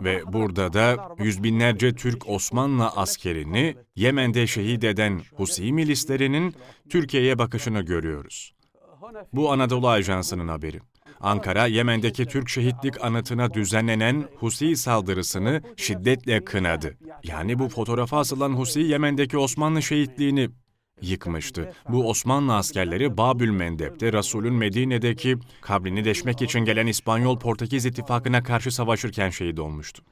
Ve burada da yüz binlerce Türk Osmanlı askerini Yemen'de şehit eden Husi milislerinin Türkiye'ye bakışını görüyoruz. Bu Anadolu Ajansı'nın haberi. Ankara, Yemen'deki Türk şehitlik anıtına düzenlenen Husi saldırısını şiddetle kınadı. Yani bu fotoğrafa asılan Husi, Yemen'deki Osmanlı şehitliğini yıkmıştı. Bu Osmanlı askerleri Babül Mendeb'de Resul'ün Medine'deki kabrini deşmek için gelen İspanyol-Portekiz ittifakına karşı savaşırken şehit olmuştu.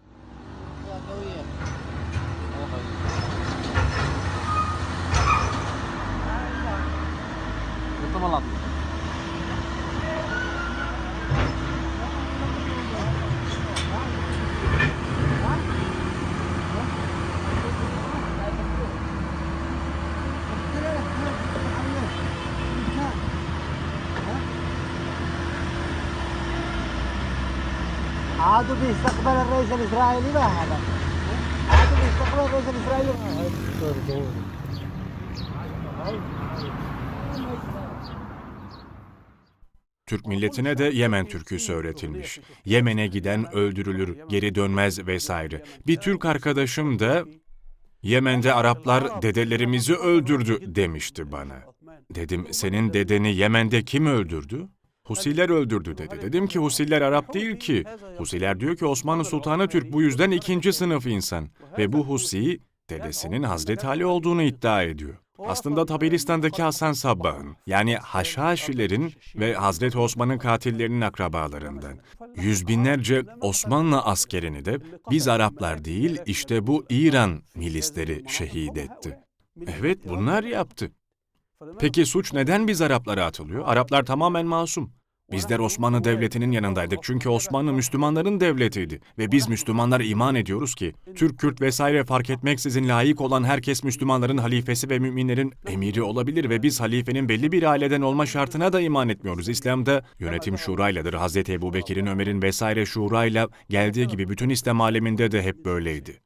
Itu عادوا بيستقبل الرئيس الاسرائيلي ما هذا عادوا بيستقبل الرئيس الاسرائيلي Türk milletine de Yemen türküsü öğretilmiş. Yemen'e giden öldürülür, geri dönmez vesaire. Bir Türk arkadaşım da Yemen'de Araplar dedelerimizi öldürdü demişti bana. Dedim senin dedeni Yemen'de kim öldürdü? Husiler öldürdü dedi. Dedim ki Husiler Arap değil ki. Husiler diyor ki Osmanlı Sultanı Türk bu yüzden ikinci sınıf insan. Ve bu Husi dedesinin Hazreti Ali olduğunu iddia ediyor. Aslında Taberistan'daki Hasan Sabbah'ın yani Haşhaşilerin ve Hazreti Osman'ın katillerinin akrabalarından. Yüz binlerce Osmanlı askerini de biz Araplar değil işte bu İran milisleri şehit etti. Evet bunlar yaptı. Peki suç neden biz Araplara atılıyor? Araplar tamamen masum. Bizler Osmanlı Devleti'nin yanındaydık çünkü Osmanlı Müslümanların devletiydi. Ve biz Müslümanlar iman ediyoruz ki Türk, Kürt vesaire fark etmeksizin layık olan herkes Müslümanların halifesi ve müminlerin emiri olabilir ve biz halifenin belli bir aileden olma şartına da iman etmiyoruz. İslam'da yönetim şurayladır. Hazreti Ebu Bekir'in, Ömer'in vesaire şurayla geldiği gibi bütün İslam aleminde de hep böyleydi.